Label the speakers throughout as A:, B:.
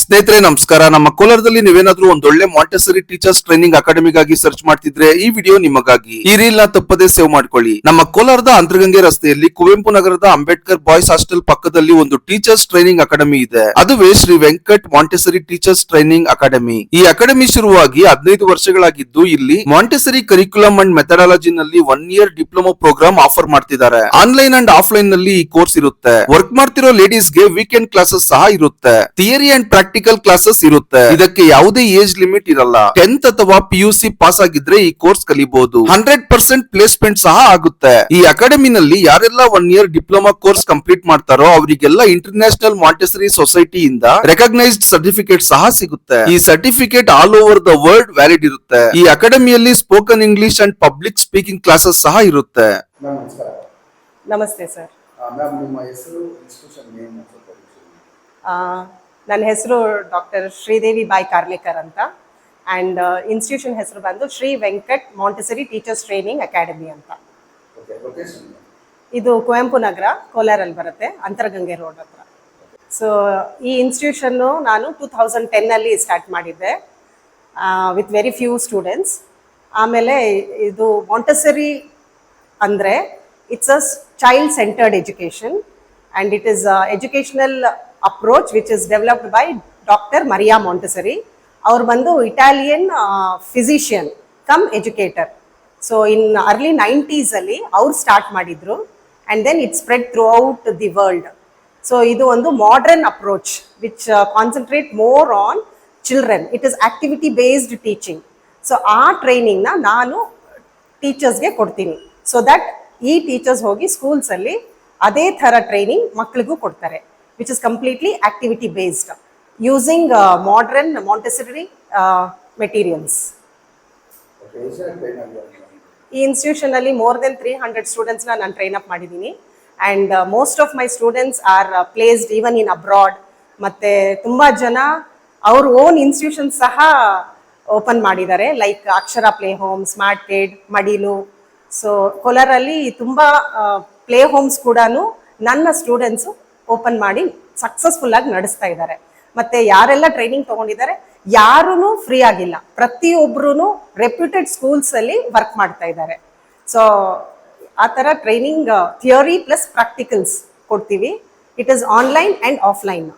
A: ಸ್ನೇಹಿತರೆ, ನಮಸ್ಕಾರ. ನಮ್ಮ ಕೋಲಾರದಲ್ಲಿ ನೀವೇನಾದ್ರೂ ಒಂದೊಳ್ಳೆ ಮಾಂಟೆಸರಿ ಟೀಚರ್ಸ್ ಟ್ರೈನಿಂಗ್ ಅಕಾಡೆಮಿಗಾಗಿ ಸರ್ಚ್ ಮಾಡ್ತಿದ್ರೆ ಈ ವಿಡಿಯೋ ನಿಮಗಾಗಿ. ಈ ರೀಲ್ನ ತಪ್ಪದೆ ಸೇವ್ ಮಾಡ್ಕೊಳ್ಳಿ. ನಮ್ಮ ಕೋಲಾರದ ಅಂತರಗಂಗೆ ರಸ್ತೆಯಲ್ಲಿ ಕುವೆಂಪು ನಗರದ ಅಂಬೇಡ್ಕರ್ ಬಾಯ್ಸ್ ಹಾಸ್ಟೆಲ್ ಪಕ್ಕದಲ್ಲಿ ಒಂದು ಟೀಚರ್ಸ್ ಟ್ರೈನಿಂಗ್ ಅಕಾಡೆಮಿ ಇದೆ. ಅದುವೇ Shri Venkat Montessori teachers training academy ಈ ಅಕಾಡೆಮಿ ಶುರುವಾಗಿ ಹದಿನೈದು ವರ್ಷಗಳಾಗಿದ್ದು ಇಲ್ಲಿ ಮಾಂಟೆಸರಿ ಕರಿಕ್ಯುಲಮ್ ಅಂಡ್ ಮೆಥಡಾಲಜಿ ನಲ್ಲಿ one year diploma program offer ಮಾಡ್ತಿದ್ದಾರೆ. ಆನ್ಲೈನ್ ಅಂಡ್ ಆಫ್ಲೈನ್ನಲ್ಲಿ ಈ ಕೋರ್ಸ್ ಇರುತ್ತೆ. ವರ್ಕ್ ಮಾಡ್ತಿರೋ ಲೇಡೀಸ್ಗೆ ವೀಕೆಂಡ್ ಕ್ಲಾಸಸ್ ಸಹ ಇರುತ್ತೆ. ಥಿಯರಿ ಅಂಡ್ ಪ್ರಾಕ್ಟಿಕಲ್ ಕ್ಲಾಸಸ್ ಇರುತ್ತೆ. ಇದಕ್ಕೆ ಯಾವುದೇ ಏಜ್ ಲಿಮಿಟ್ ಇರಲ್ಲ. ಟೆಂತ್ ಅಥವಾ ಪಿ ಯು ಸಿ ಪಾಸ್ ಆಗಿದ್ರೆ ಈ ಕೋರ್ಸ್ ಕಲಿಬಹುದು ಹಂಡ್ರೆಡ್ ಪರ್ಸೆಂಟ್ ಪ್ಲೇಸ್ಮೆಂಟ್ ಸಹ ಆಗುತ್ತೆ. ಈ ಅಕಾಡೆಮಿನಲ್ಲಿ ಯಾರೆಲ್ಲ one year diploma course complete ಮಾಡ್ತಾರೋ ಅವರಿಗೆಲ್ಲ ಇಂಟರ್ನ್ಯಾಷನಲ್ ಮಾಂಟೆಸರಿ ಸೊಸೈಟಿ ಇಂದ ರೆಕಗ್ನೈಸ್ಡ್ ಸರ್ಟಿಫಿಕೇಟ್ ಸಹ ಸಿಗುತ್ತೆ. ಈ certificate all over the world valid ಇರುತ್ತೆ. ಈ ಅಕಾಡೆಮಿಯಲ್ಲಿ spoken English and public speaking classes ಸಹ ಇರುತ್ತೆ.
B: ನಮಸ್ಕಾರ.
C: ನಮಸ್ತೆ ಸರ್.
B: ಮ್ಯಾಮ್ ನಿಮ್ಮ ಹೆಸರು ಇನ್ಸ್ಟಿಟ್ಯೂಷನ್ ನೇಮ್.
C: ನನ್ನ ಹೆಸರು ಡಾಕ್ಟರ್ ಶ್ರೀದೇವಿ ಬಾಯ್ ಕಾರ್ಲೇಕರ್ ಅಂತ. ಆ್ಯಂಡ್ ಇನ್ಸ್ಟಿಟ್ಯೂಷನ್ ಹೆಸರು ಬಂದು Shri Venkat Montessori teachers training academy ಅಂತ. ಇದು ಕುವೆಂಪು ನಗರ ಕೋಲಾರಲ್ಲಿ ಬರುತ್ತೆ ಅಂತರಗಂಗೆ ರೋಡ್ ಹತ್ರ. ಸೊ ಈ ಇನ್ಸ್ಟಿಟ್ಯೂಷನ್ನು ನಾನು ಟೂ ಥೌಸಂಡ್ ಟೆನ್ನಲ್ಲಿ ಸ್ಟಾರ್ಟ್ ಮಾಡಿದ್ದೆ ವಿತ್ ವೆರಿ ಫ್ಯೂ ಸ್ಟೂಡೆಂಟ್ಸ್ ಆಮೇಲೆ ಇದು ಮಾಂಟೆಸರಿ ಅಂದರೆ it's a child centred education and it is educational approach which is developed by doctor Maria Montessori ಅವ್ರು ಬಂದು Italian physician cum educator so in early ನೈಂಟೀಸಲ್ಲಿ ಅವ್ರು start ಮಾಡಿದರು and then it spread throughout the world so ಇದು ಒಂದು modern approach which concentrate more on children it is activity based teaching so ಆ ಟ್ರೈನಿಂಗ್ನ ನಾನು ಟೀಚರ್ಸ್ಗೆ ಕೊಡ್ತೀನಿ ಸೊ ದಟ್ ಈ teachers ಹೋಗಿ ಸ್ಕೂಲ್ಸಲ್ಲಿ ಅದೇ ಥರ ಟ್ರೈನಿಂಗ್ ಮಕ್ಕಳಿಗೂ ಕೊಡ್ತಾರೆ which is based using modern Montessori materials
B: okay ಎಷ್ಟು ಜನ ಟ್ರೈನ್ ಆಗಿದ್ದಾರೆ
C: ಈ ಇನ್ಸ್ಟಿಟ್ಯೂಷನಲ್ಲಿ ಮೋರ್ ದೆನ್ ತ್ರೀ ಹಂಡ್ರೆಡ್ ಸ್ಟೂಡೆಂಟ್ಸ್ನ ನಾನು ಟ್ರೈನ್ ಅಪ್ ಮಾಡಿದ್ದೀನಿ. And most of my students are placed even in abroad ಮತ್ತು ತುಂಬ ಜನ ಅವ್ರ ಓನ್ ಇನ್ಸ್ಟಿಟ್ಯೂಷನ್ ಸಹ ಓಪನ್ ಮಾಡಿದ್ದಾರೆ. Like Akshara play home smart ಕೇಡ್ Madilu so ಕೋಲಾರಲ್ಲಿ ತುಂಬ ಪ್ಲೇ ಹೋಮ್ಸ್ ಕೂಡ ನನ್ನ ಸ್ಟೂಡೆಂಟ್ಸು ಓಪನ್ ಮಾಡಿ ಸಕ್ಸಸ್ಫುಲ್ ಆಗಿ ನಡೆಸ್ತಾ ಇದ್ದಾರೆ. ಮತ್ತೆ ಯಾರೆಲ್ಲ ಟ್ರೈನಿಂಗ್ ತಗೊಂಡಿದ್ದಾರೆ ಯಾರೂ ಫ್ರೀ ಆಗಿಲ್ಲ. ಪ್ರತಿಯೊಬ್ಬರೂ ರೆಪ್ಯೂಟೆಡ್ ಸ್ಕೂಲ್ಸ್ ಅಲ್ಲಿ ವರ್ಕ್ ಮಾಡ್ತಾ ಇದ್ದಾರೆ. ಸೊ ಆ ಥರ ಟ್ರೈನಿಂಗ್ ಥಿಯರಿ ಪ್ಲಸ್ ಪ್ರಾಕ್ಟಿಕಲ್ಸ್ ಕೊಡ್ತೀವಿ. It is online and offline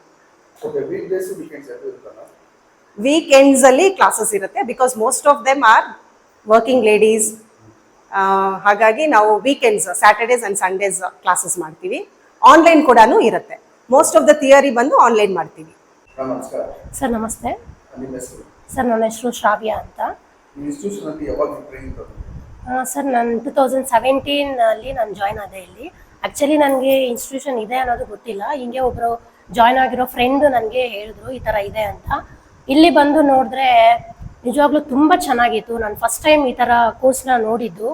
B: weekends
C: ಅಲ್ಲಿ ಕ್ಲಾಸಸ್ ಇರುತ್ತೆ because most of them are working ladies ಹಾಗಾಗಿ ನಾವು weekends Saturdays and Sundays classes ಮಾಡ್ತೀವಿ. ಆನ್ಲೈನ್ ಕೂಡ ಇರುತ್ತೆ. ಮೋಸ್ಟ್ ಆಫ್ ದ ಥಿಯರಿ ಬಂದು ಆನ್ಲೈನ್ ಮಾಡ್ತೀವಿ.
B: ನಮಸ್ಕಾರ.
D: ಸರ್ ನಮಸ್ತೆ. ಸರ್ ನನ್ನ ಹೆಸರು ಶ್ರಾವ್ಯ ಅಂತ. ಸರ್ ನಾನು ಟೂ ತೌಸಂಡ್ ಸೆವೆಂಟೀನಲ್ಲಿ ನಾನು ಜಾಯ್ನ್ ಆದೆ ಇಲ್ಲಿ. ಆ್ಯಕ್ಚುಲಿ ನನಗೆ ಇನ್ಸ್ಟಿಟ್ಯೂಷನ್ ಇದೆ ಅನ್ನೋದು ಗೊತ್ತಿಲ್ಲ. ಹಿಂಗೆ ಒಬ್ಬರು ಜಾಯ್ನ್ ಆಗಿರೋ ಫ್ರೆಂಡ್ ನನಗೆ ಹೇಳಿದ್ರು ಈ ಥರ ಇದೆ ಅಂತ. ಇಲ್ಲಿ ಬಂದು ನೋಡಿದ್ರೆ ನಿಜವಾಗ್ಲೂ ತುಂಬ ಚೆನ್ನಾಗಿತ್ತು. ನಾನು ಫಸ್ಟ್ ಟೈಮ್ ಈ ಥರ ಕೋರ್ಸ್ನ ನೋಡಿದ್ದು.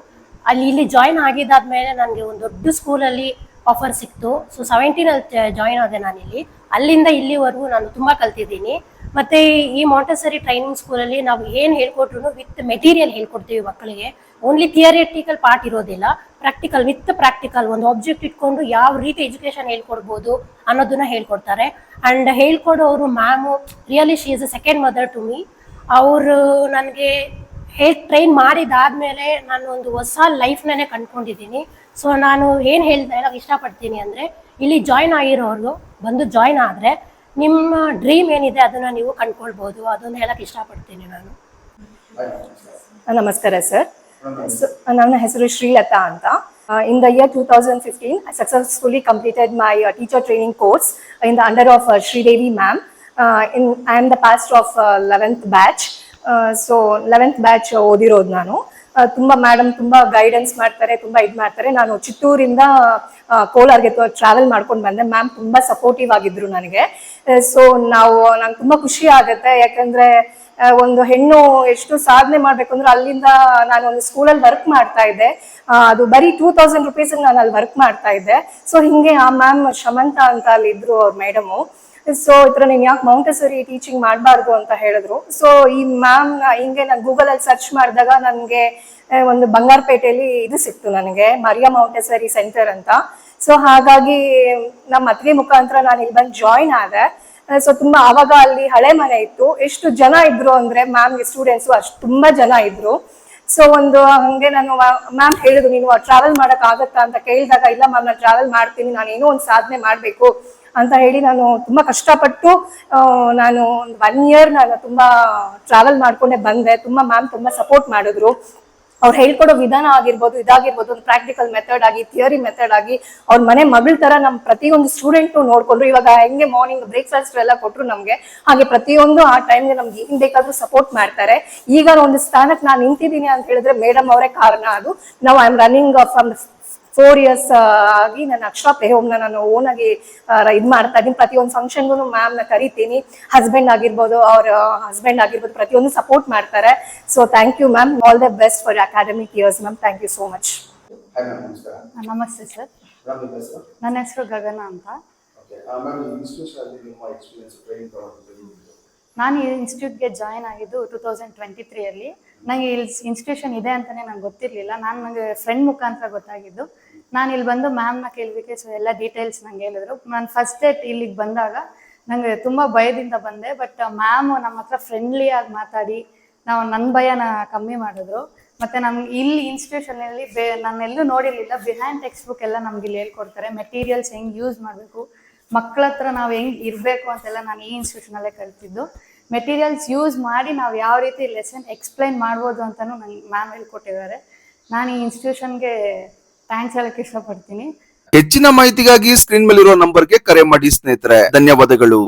D: ಅಲ್ಲಿ ಇಲ್ಲಿ ಜಾಯ್ನ್ ಆಗಿದ್ದಾದ್ಮೇಲೆ ನನಗೆ ಒಂದು ದೊಡ್ಡ ಸ್ಕೂಲಲ್ಲಿ ಆಫರ್ ಸಿಕ್ತು. ಸೊ ಸೆವೆಂಟೀನಲ್ಲಿ ಜಾಯಿನ್ ಆದೆ ನಾನಿಲ್ಲಿ. ಅಲ್ಲಿಂದ ಇಲ್ಲಿವರೆಗೂ ನಾನು ತುಂಬ ಕಲ್ತಿದ್ದೀನಿ. ಮತ್ತೆ ಈ ಮಾಂಟಸರಿ ಟ್ರೈನಿಂಗ್ ಸ್ಕೂಲಲ್ಲಿ ನಾವು ಏನು ಹೇಳ್ಕೊಟ್ರು ವಿತ್ ಮೆಟೀರಿಯಲ್ ಹೇಳ್ಕೊಡ್ತೀವಿ ಮಕ್ಕಳಿಗೆ. ಓನ್ಲಿ ಥಿಯರಿಟಿಕಲ್ ಪಾರ್ಟ್ ಇರೋದಿಲ್ಲ. ಪ್ರಾಕ್ಟಿಕಲ್ ವಿತ್ ಪ್ರಾಕ್ಟಿಕಲ್ ಒಂದು ಆಬ್ಜೆಕ್ಟ್ ಇಟ್ಕೊಂಡು ಯಾವ ರೀತಿ ಎಜುಕೇಶನ್ ಹೇಳ್ಕೊಡ್ಬೋದು ಅನ್ನೋದನ್ನ ಹೇಳ್ಕೊಡ್ತಾರೆ. And ಹೇಳ್ಕೊಡೋರು ma'am really she is a second mother to me ಅವರು ನನಗೆ ಹೇಳ್ ಟ್ರೈನ್ ಮಾಡಿದಾದ್ಮೇಲೆ ನಾನು ಒಂದು ಹೊಸ ಲೈಫ್ನೇ ಕಂಡ್ಕೊಂಡಿದ್ದೀನಿ. ಸೊ ನಾನು ಏನು ಹೇಳ್ತಾ ಹೇಳಕ್ಕೆ ಇಷ್ಟಪಡ್ತೀನಿ ಅಂದರೆ, ಇಲ್ಲಿ ಜಾಯ್ನ್ ಆಗಿರೋರು ಬಂದು ಜಾಯ್ನ್ ಆದರೆ, ನಿಮ್ಮ ಡ್ರೀಮ್ ಏನಿದೆ ಅದನ್ನು ನೀವು ಕಂಡ್ಕೊಳ್ಬೋದು. ಅದನ್ನು ಹೇಳಕ್ಕೆ ಇಷ್ಟಪಡ್ತೀನಿ ನಾನು.
B: ನಮಸ್ಕಾರ
E: ಸರ್. ನನ್ನ ಹೆಸರು ಶ್ರೀಲತಾ ಅಂತ. In the year two thousand fifteen successfully completed my teacher training course in the under of Sridevi ma'am in I am the past of eleventh batch so eleventh batch ಓದಿರೋದು ನಾನು. ತುಂಬಾ ಮೇಡಮ್ ತುಂಬಾ guidance ಮಾಡ್ತಾರೆ, ತುಂಬಾ ಇದ್ ಮಾಡ್ತಾರೆ. ನಾನು ಚಿತ್ತೂರಿಂದ ಕೋಲಾರ್ಗೆ travel ಮಾಡ್ಕೊಂಡು ಬಂದೆ. ಮ್ಯಾಮ್ ತುಂಬಾ ಸಪೋರ್ಟಿವ್ ಆಗಿದ್ರು ನನಗೆ. ಸೊ ನಾವು, ನಂಗೆ ತುಂಬಾ ಖುಷಿ ಆಗುತ್ತೆ. ಯಾಕಂದ್ರೆ ಒಂದು ಹೆಣ್ಣು ಎಷ್ಟು ಸಾಧನೆ ಮಾಡ್ಬೇಕು ಅಂದ್ರೆ ಅಲ್ಲಿಂದ ನಾನು ಒಂದು ಸ್ಕೂಲಲ್ಲಿ ವರ್ಕ್ ಮಾಡ್ತಾ ಇದ್ದೆ. ಅದು ಬರೀ ಟೂ ತೌಸಂಡ್ ರುಪೀಸ್ ನಾನು ಅಲ್ಲಿ ವರ್ಕ್ ಮಾಡ್ತಾ ಇದ್ದೆ. ಸೊ ಹಿಂಗೆ ಆ ಮ್ಯಾಮ್ ಶಮಂತ ಅಂತ ಅಲ್ಲಿ ಇದ್ರು ಅವ್ರ ಮೇಡಮು ಸೊ ಈ ನೀನು ಯಾಕೆ ಮೌಂಟೆಸರಿ ಟೀಚಿಂಗ್ ಮಾಡಬಾರ್ದು ಅಂತ ಹೇಳಿದ್ರು. ಸೊ ಈ ಮ್ಯಾಮ್ ಹಿಂಗೆ ನಾನು ಗೂಗಲ್ ಅಲ್ಲಿ ಸರ್ಚ್ ಮಾಡಿದಾಗ ನನಗೆ ಒಂದು ಬಂಗಾರಪೇಟೆಯಲ್ಲಿ ಇದು ಸಿಕ್ತು ನನಗೆ ಮರಿಯಾ ಮೌಂಟೆಸರಿ ಸೆಂಟರ್ ಅಂತ. ಸೊ ಹಾಗಾಗಿ ನಮ್ಮ ಅತ್ತಿಗೆ ಮುಖಾಂತರ ನಾನು ಇಲ್ಲಿ ಬಂದು ಜಾಯಿನ್ ಆದೆ. ಸೊ ತುಂಬಾ ಆವಾಗ ಅಲ್ಲಿ ಹಳೆ ಮನೆ ಇತ್ತು. ಎಷ್ಟು ಜನ ಇದ್ರು ಅಂದ್ರೆ ಮ್ಯಾಮ್ಗೆ ಸ್ಟೂಡೆಂಟ್ಸ್ ಅಷ್ಟು ತುಂಬಾ ಜನ ಇದ್ರು. ಸೊ ಒಂದು ಹಂಗೆ ನಾನು ಮ್ಯಾಮ್ ಹೇಳಿದ್ರು, ನೀನು ಟ್ರಾವೆಲ್ ಮಾಡಕ್ ಆಗತ್ತಾ? ಅಂತ ಕೇಳಿದಾಗ, ಇಲ್ಲ ಮ್ಯಾಮ್ ನಾನು ಟ್ರಾವೆಲ್ ಮಾಡ್ತೀನಿ, ನಾನು ಏನೋ ಒಂದು ಸಾಧನೆ ಮಾಡ್ಬೇಕು. ಅಂತ ಹೇಳಿ ನಾನು ತುಂಬಾ ಕಷ್ಟಪಟ್ಟು ನಾನು ಒಂದು ಒನ್ ಇಯರ್ ನಾನು ತುಂಬಾ ಟ್ರಾವೆಲ್ ಮಾಡ್ಕೊಂಡೆ ಬಂದೆ. ತುಂಬಾ ಮ್ಯಾಮ್ ತುಂಬಾ ಸಪೋರ್ಟ್ ಮಾಡಿದ್ರು. ಅವ್ರು ಹೇಳ್ಕೊಡೋ ವಿಧಾನ ಆಗಿರ್ಬೋದು, ಇದಾಗಿರ್ಬೋದು, ಒಂದು ಪ್ರಾಕ್ಟಿಕಲ್ ಮೆಥಡ್ ಆಗಿ ಥಿಯರಿ ಮೆಥಡ್ ಆಗಿ ಅವ್ರ ಮನೆ ಮಗಳ ತರ ನಮ್ ಪ್ರತಿಯೊಂದು ಸ್ಟೂಡೆಂಟ್ ನೋಡ್ಕೊಂಡ್ರು. ಇವಾಗ ಹೆಂಗೆ ಮಾರ್ನಿಂಗ್ ಬ್ರೇಕ್ಫಾಸ್ಟ್ ಎಲ್ಲ ಕೊಟ್ರು ನಮ್ಗೆ, ಹಾಗೆ ಪ್ರತಿಯೊಂದು ಆ ಟೈಮ್ಗೆ ನಮ್ಗೆ ಏನ್ ಬೇಕಾದ್ರೂ ಸಪೋರ್ಟ್ ಮಾಡ್ತಾರೆ. ಈಗ ಒಂದು ಸ್ಥಾನಕ್ಕೆ ನಾನು ನಿಂತಿದ್ದೀನಿ ಅಂತ ಹೇಳಿದ್ರೆ ಮೇಡಮ್ ಅವರೇ ಕಾರಣ ಅದು. ನಾವು I am running from four years ಆಗಿ ನನ್ನ ಅಕ್ಷರ ಪ್ಲೇ ಹೋಮ್ನ ನಾನು ಓನಾಗಿ ಆಗಿ ಇದು ಮಾಡ್ತಾ ಇದ್ದೀನಿ. ಪ್ರತಿಯೊಂದು ಫಂಕ್ಷನ್ಗೂ ಮ್ಯಾಮ್ನ ಕರಿತೀನಿ. ಹಸ್ಬೆಂಡ್ ಆಗಿರ್ಬೋದು ಅವ್ರ ಹಸ್ಬೆಂಡ್ ಆಗಿರ್ಬೋದು ಪ್ರತಿಯೊಂದು ಸಪೋರ್ಟ್ ಮಾಡ್ತಾರೆ. So thank you ma'am all the best for academic years ma'am thank you so much
B: hi ma'am ನಮಸ್ಕಾರ
F: ನಮಸ್ತೆ ಸರ್ ನನ್ನ ಹೆಸರು ಗಗನ ಅಂತ. ನಾನು ಈ ಇನ್ಸ್ಟಿಟ್ಯೂಟ್ಗೆ ಜಾಯ್ನ್ ಆಗಿದ್ದು ಟೂ ತೌಸಂಡ್ ಟ್ವೆಂಟಿ ತ್ರೀಯಲ್ಲಿ ನನಗೆ ಇಲ್ಲಿ ಇನ್ಸ್ಟಿಟ್ಯೂಷನ್ ಇದೆ ಅಂತಾನೆ ನಂಗೆ ಗೊತ್ತಿರಲಿಲ್ಲ. ನಾನು ನನಗೆ ಫ್ರೆಂಡ್ ಮುಖಾಂತರ ಗೊತ್ತಾಗಿದ್ದು. ನಾನು ಇಲ್ಲಿ ಬಂದು ಮ್ಯಾಮ್ನ ಕೇಳಲಿಕ್ಕೆ ಸೊ ಎಲ್ಲ ಡೀಟೇಲ್ಸ್ ನಂಗೆ ಹೇಳಿದ್ರು. ನಾನು ಫಸ್ಟ್ ಡೇಟ್ ಇಲ್ಲಿಗೆ ಬಂದಾಗ ನನಗೆ ತುಂಬ ಭಯದಿಂದ ಬಂದೆ. ಬಟ್ ಮ್ಯಾಮ್ ನಮ್ಮ ಹತ್ರ ಫ್ರೆಂಡ್ಲಿಯಾಗಿ ಮಾತಾಡಿ ನಾವು ನನ್ನ ಭಯನ ಕಮ್ಮಿ ಮಾಡಿದ್ರು. ಮತ್ತೆ ನಮ್ಗೆ ಇಲ್ಲಿ ಇನ್ಸ್ಟಿಟ್ಯೂಷನಲ್ಲಿ ಬೇ, ನಾನು ಎಲ್ಲೂ ನೋಡಿರಲಿಲ್ಲ. ಬಿಹೈಂಡ್ ಟೆಕ್ಸ್ಟ್ ಬುಕ್ ಎಲ್ಲ ನಮ್ಗೆ ಇಲ್ಲಿ ಹೇಳ್ಕೊಡ್ತಾರೆ. ಮೆಟೀರಿಯಲ್ಸ್ ಹೆಂಗೆ ಯೂಸ್ ಮಾಡಬೇಕು ಮಕ್ಕಳ ಹತ್ರ ನಾವು ಹೆಂಗೆ ಇರಬೇಕು ಅಂತೆಲ್ಲ ನಾನು ಈ ಇನ್ಸ್ಟಿಟ್ಯೂಷನಲ್ಲೇ ಕಲ್ತಿದ್ದು. ಮೆಟೀರಿಯಲ್ಸ್ ಯೂಸ್ ಮಾಡಿ ನಾವು ಯಾವ ರೀತಿ ಲೆಸನ್ ಎಕ್ಸ್ಪ್ಲೈನ್ ಮಾಡ್ಬೋದು ಅಂತಲೂ ನಂಗೆ ಮ್ಯಾಮ್ ಹೇಳ್ಕೊಟ್ಟಿದ್ದಾರೆ. ನಾನು ಈ ಇನ್ಸ್ಟಿಟ್ಯೂಷನ್ಗೆ ಥ್ಯಾಂಕ್ಸ್ ಹೇಳಕ್ಕೆ ಇಷ್ಟಪಡ್ತೀನಿ.
A: ಹೆಚ್ಚಿನ ಮಾಹಿತಿಗಾಗಿ ಸ್ಕ್ರೀನ್ ಮೇಲಿರುವ ನಂಬರ್ಗೆ ಕರೆ ಮಾಡಿ ಸ್ನೇಹಿತರೆ. ಧನ್ಯವಾದಗಳು.